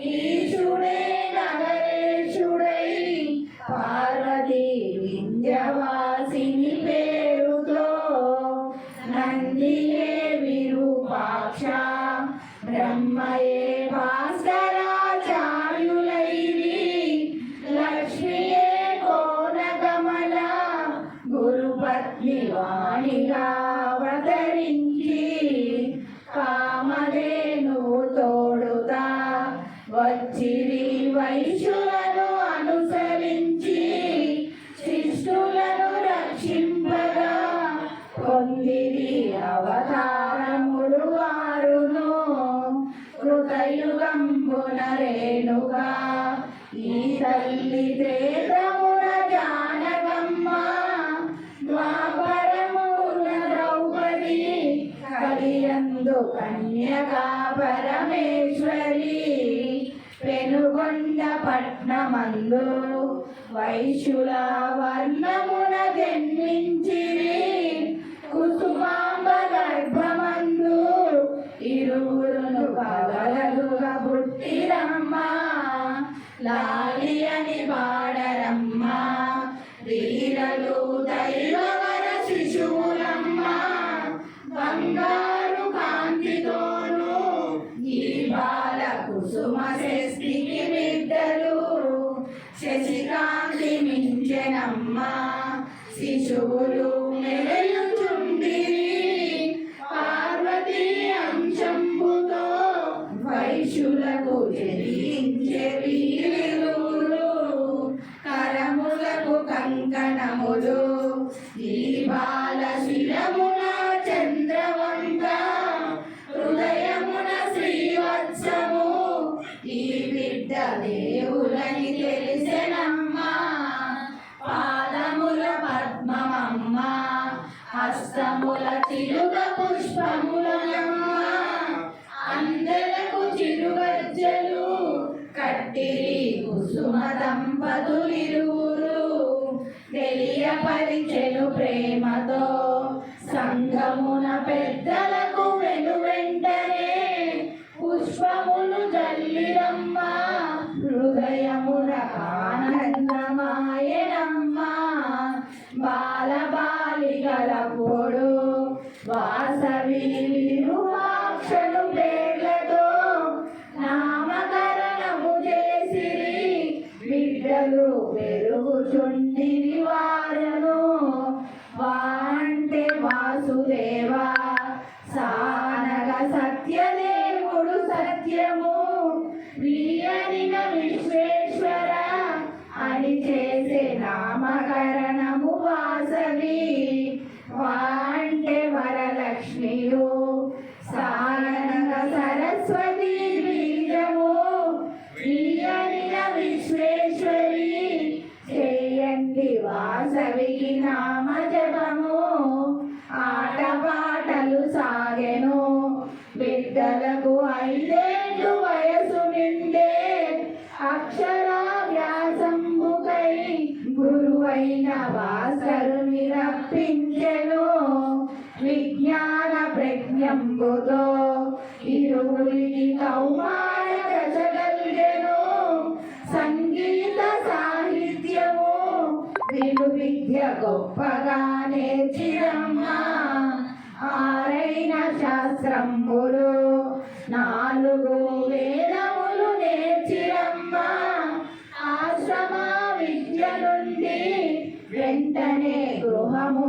Amen. తల్లి ప్రేతమున జానకమ్మ ద్వాపరమున ద్రౌపది కలియందు కన్యగా పరమేశ్వరి పెనుగొండ పట్నమందు వైశుల వర్ణమున జన్మించిరి. కుసుమాంబ గర్భమందు ఇరువురును పగలలుగా పుట్టిరమ్మ లా si yo volumen యుద్ధమున పెద్దల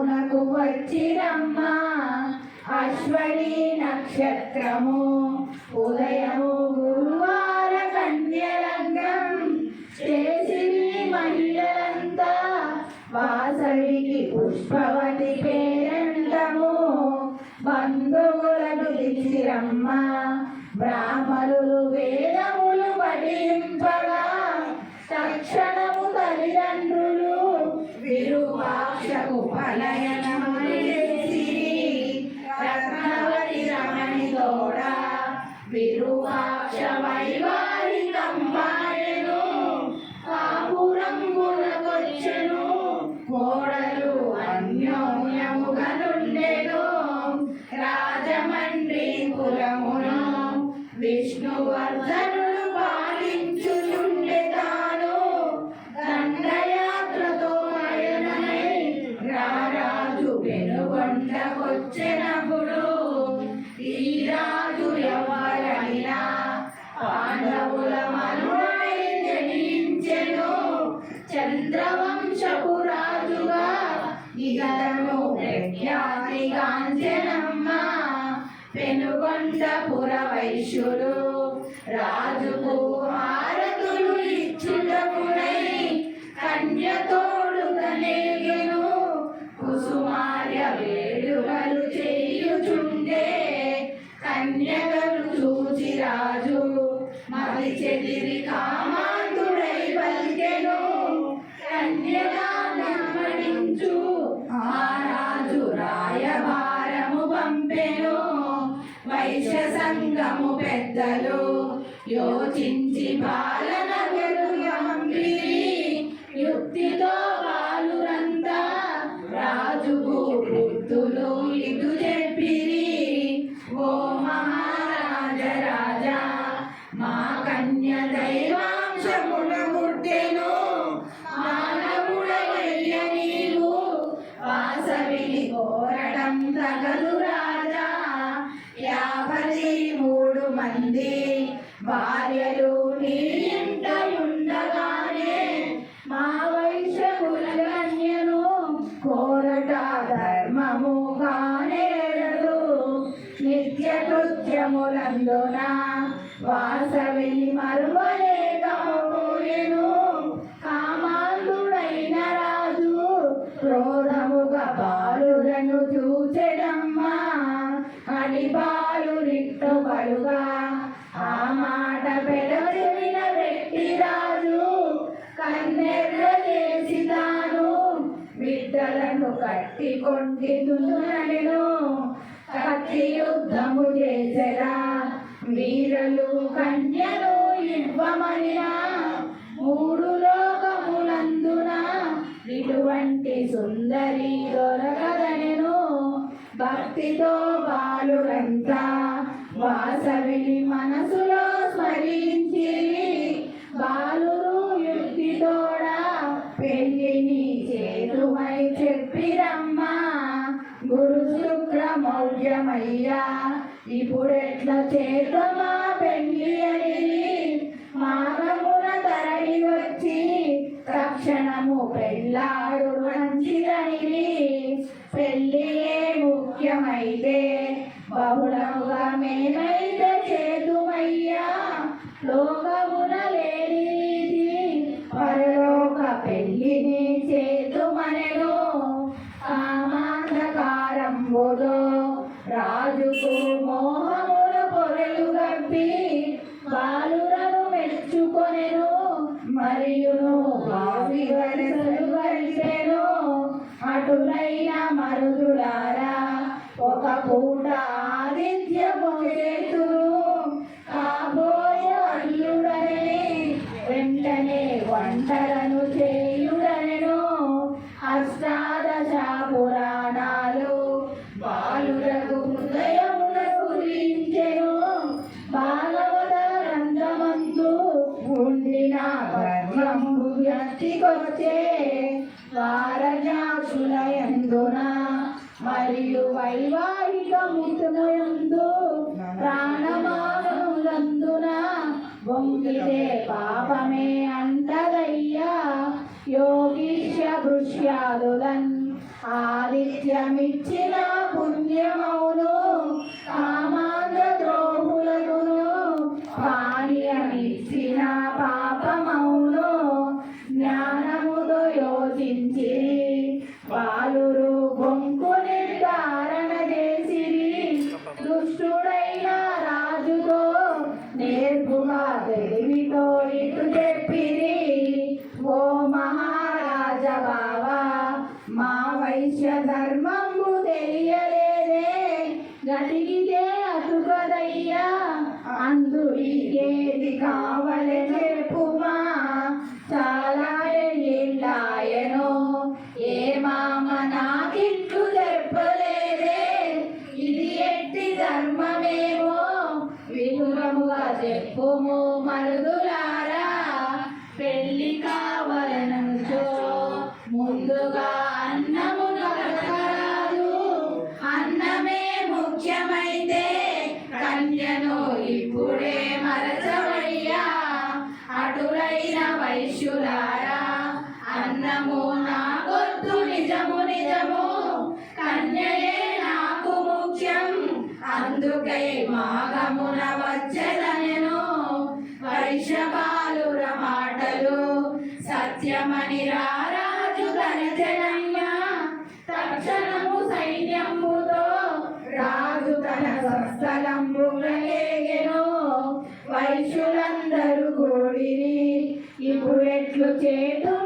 నకు వచ్చినమ్మా అశ్వనీ నక్షత్రము. ఉదయము కోడలు అన్యోన్య మంది భార్యలు నీ కన్యలు కన్యలు ఇవ్వమనినా? మూడు లోకములందున ఇటువంటి సుందరి దొరకదనెను. భక్తితో వారజాసులయందున మరియు వైవాహిక ముతునందు ప్రాణమానందున బొంగితే పాపమే అంటదయ్యా. యోగీశ దృశ్యాలులన్ ఆదిత్యమిచ్చిన పుణ్యమౌను ధర్మము తెలియలేదే గతికితే అతుకదయ్యా. అందు ఇకేది కావ అందుకై మాఘమున వచ్చేదనెను. వైషపాలు మాటలు సత్యమని రారాజు తనజనయ్యా తక్షణము సైన్యముతో రాజు తన స్వస్థలంబుగలేగెను వైశ్యులందరూ కూడిరి ఇప్పుడెట్లు చేతు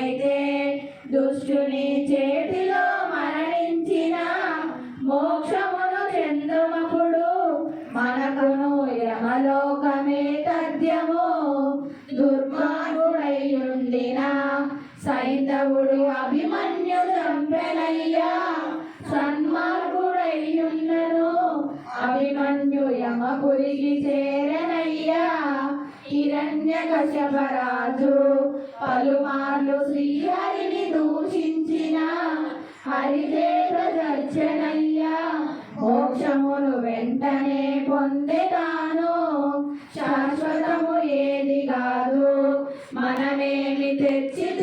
అయితే దుష్టుని చేతిలో మరణించిన మోక్షమును చెందమప్పుడు మనకును యమలోకమే తథ్యము. దుర్మార్గుడైయుండిన సైంధవుడు అభిమన్యు చంపెనయ్యా. సన్మార్గుడైయున్నను అభిమన్యు యమపురికి చేరనయ్యా. హిరణ్య కశపరాజు పలుమార్లు శ్రీహరిని దూషించిన హరిదేవ దర్శనయ్యా. మోక్షమును వెంటనే పొందెతాను శాశ్వతము ఏది కాదు. మనమేమి తెచ్చి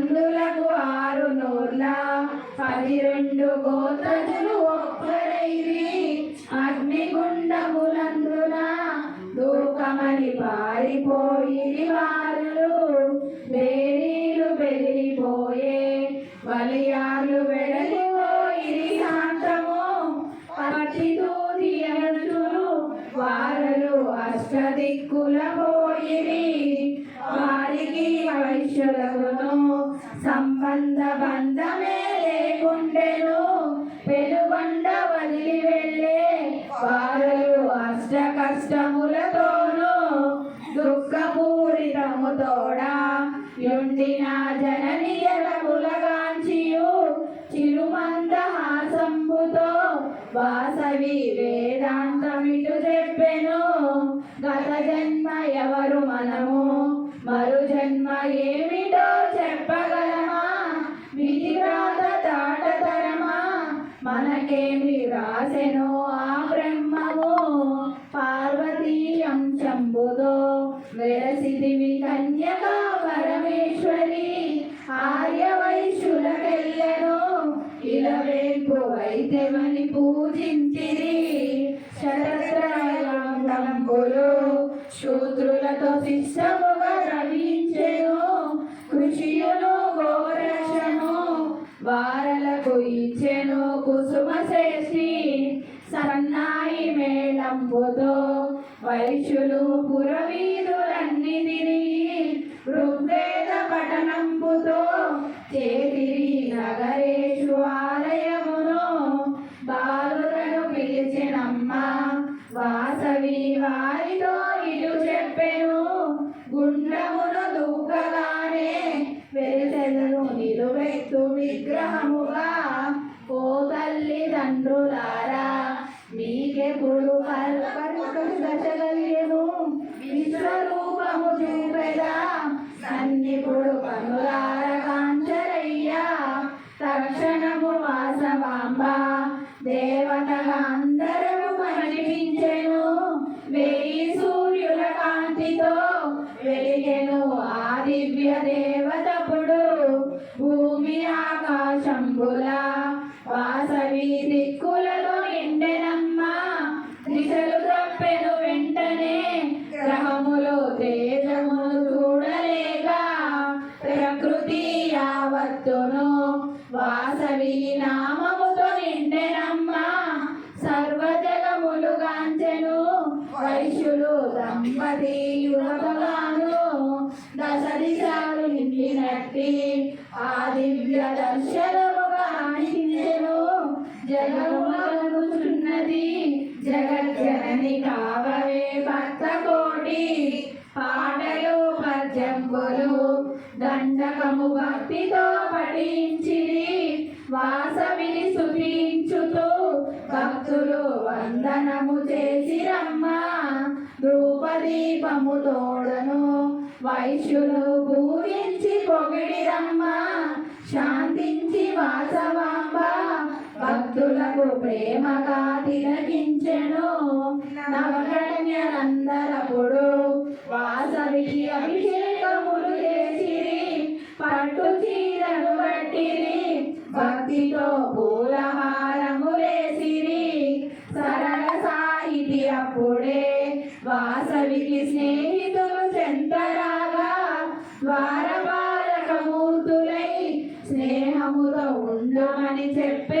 అందులకు ఆరు నూర్ల పది రెండు గోత్రజులు వాసవి వేదాంతమిటు చెప్పెను. గత జన్మ ఎవరు మనము? మరు జన్మ ఏమిటో చెప్పగలమా? విధి రాత తాటతరమా? మనకేమి రాసెను సన్నాయి మేళంబుతో వైశ్యులు పురవీధులన్నీ తిరిగి కాంతితో వెలిగెను ఆ దివ్య దేవతపుడు దండకంబులు దండకము భక్తితో పఠించిరి. వాసవిని సుధించుతూ భక్తులు వందనము చేసిరమ్మ. రూపదీపము తోడను వైశ్యులు పూజించి పొగిడిరమ్మ. శాంతించి వాసవాంబ భక్తులకు ప్రేమగా తిలకించెను నవకన్యలందరపుడు వాసవికి అభిషేకములు చేసిరి. పట్టు చీరలు పట్టిరి భక్తితో పూలహారము వేసిరి. సరళ సాహితి అప్పుడే వాసవికి స్నేహితులు చెంతరాగా. ద్వారపాలక మూర్తులై స్నేహముతో ఉండమని చెప్పే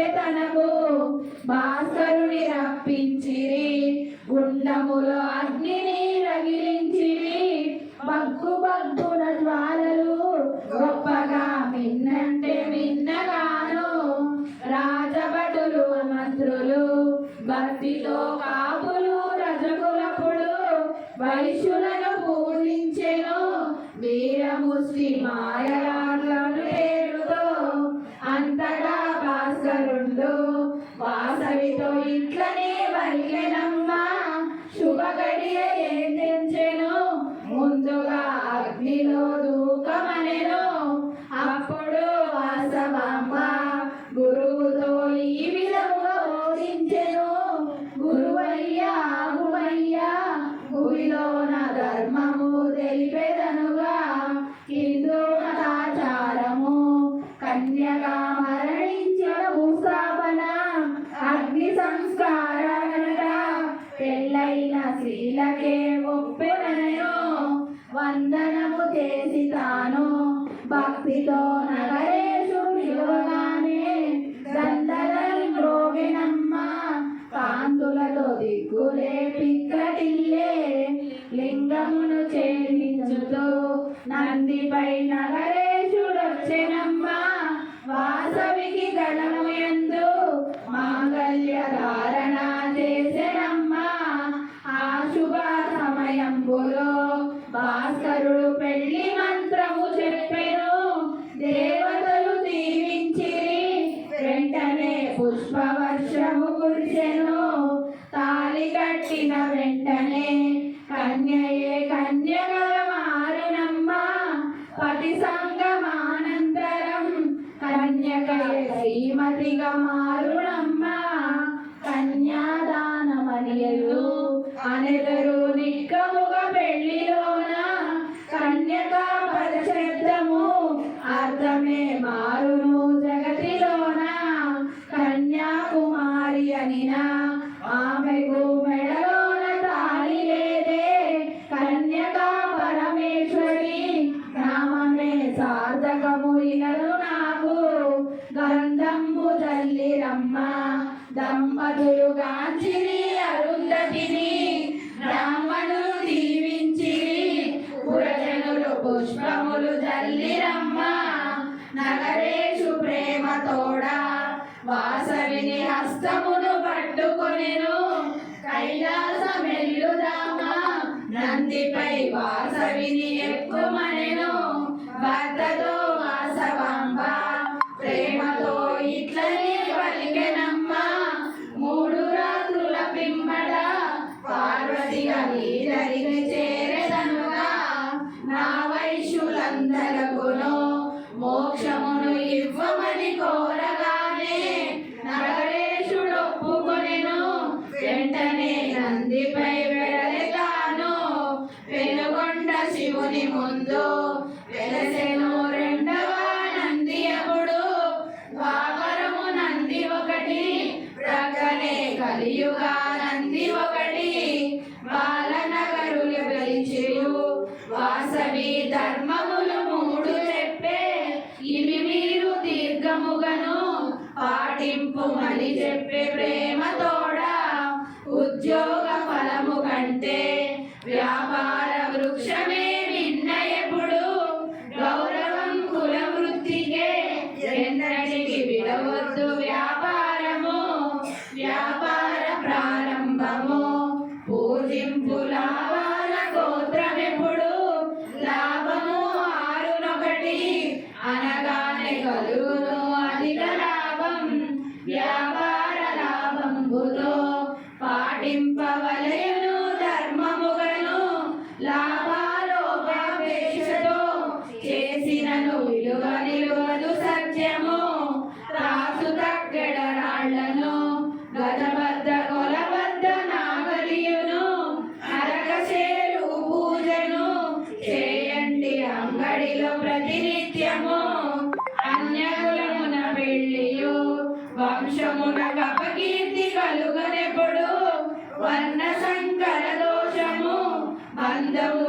వర్ణ సంకర దోషము బంధము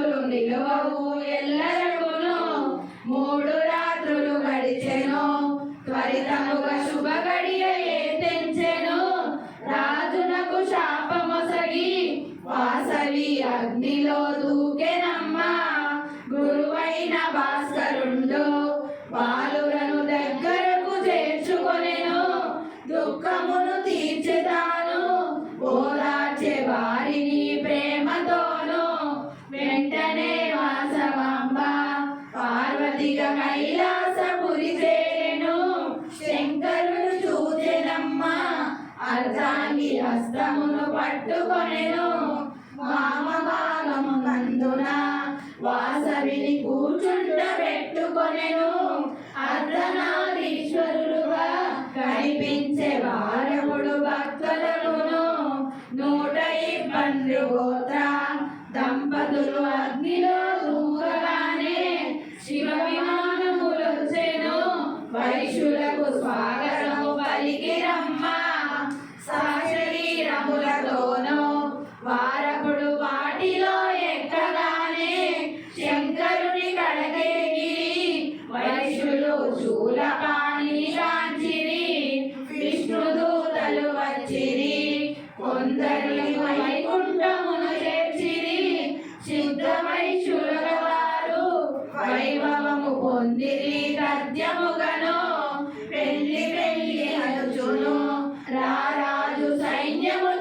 No. శురవారు వైభవము పొందిరి గద్యముగను పెళ్ళి పెళ్ళి అనుచును రారాజు సైన్యము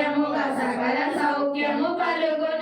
దేశముగా సకల సౌఖ్యము కలుగును.